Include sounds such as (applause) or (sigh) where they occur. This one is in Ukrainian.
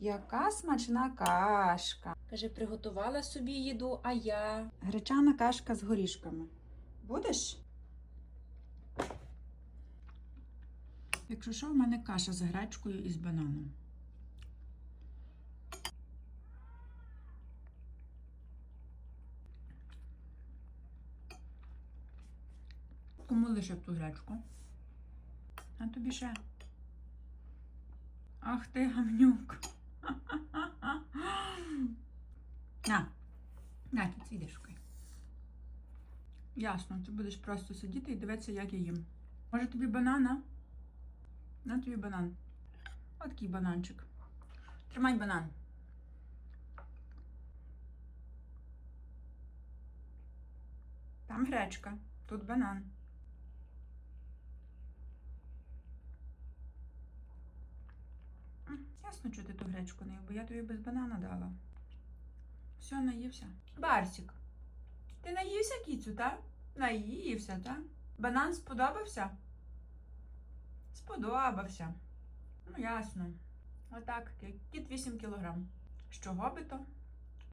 Яка смачна кашка. Каже, приготувала собі їду, а я. Гречана кашка з горішками. Будеш? Якщо що, в мене каша з гречкою і з бананом. Кому лишив ту гречку? А тобі ще. Ах ти гамнюк. (laughs) На, на, тут відишкою. Ясно, ти будеш просто сидіти і дивитися, як я їм. Може тобі банана? На тобі банан. От такий бананчик. Тримай банан. Там гречка, тут банан. Ясно, що ти ту гречку не їв, бо я тобі без банана дала. Все, наївся. Барсік, ти наївся кіцю, так? Наївся, так? Банан сподобався? Сподобався. Ну, ясно. Отак, кіт 8 кілограм. З чого би то?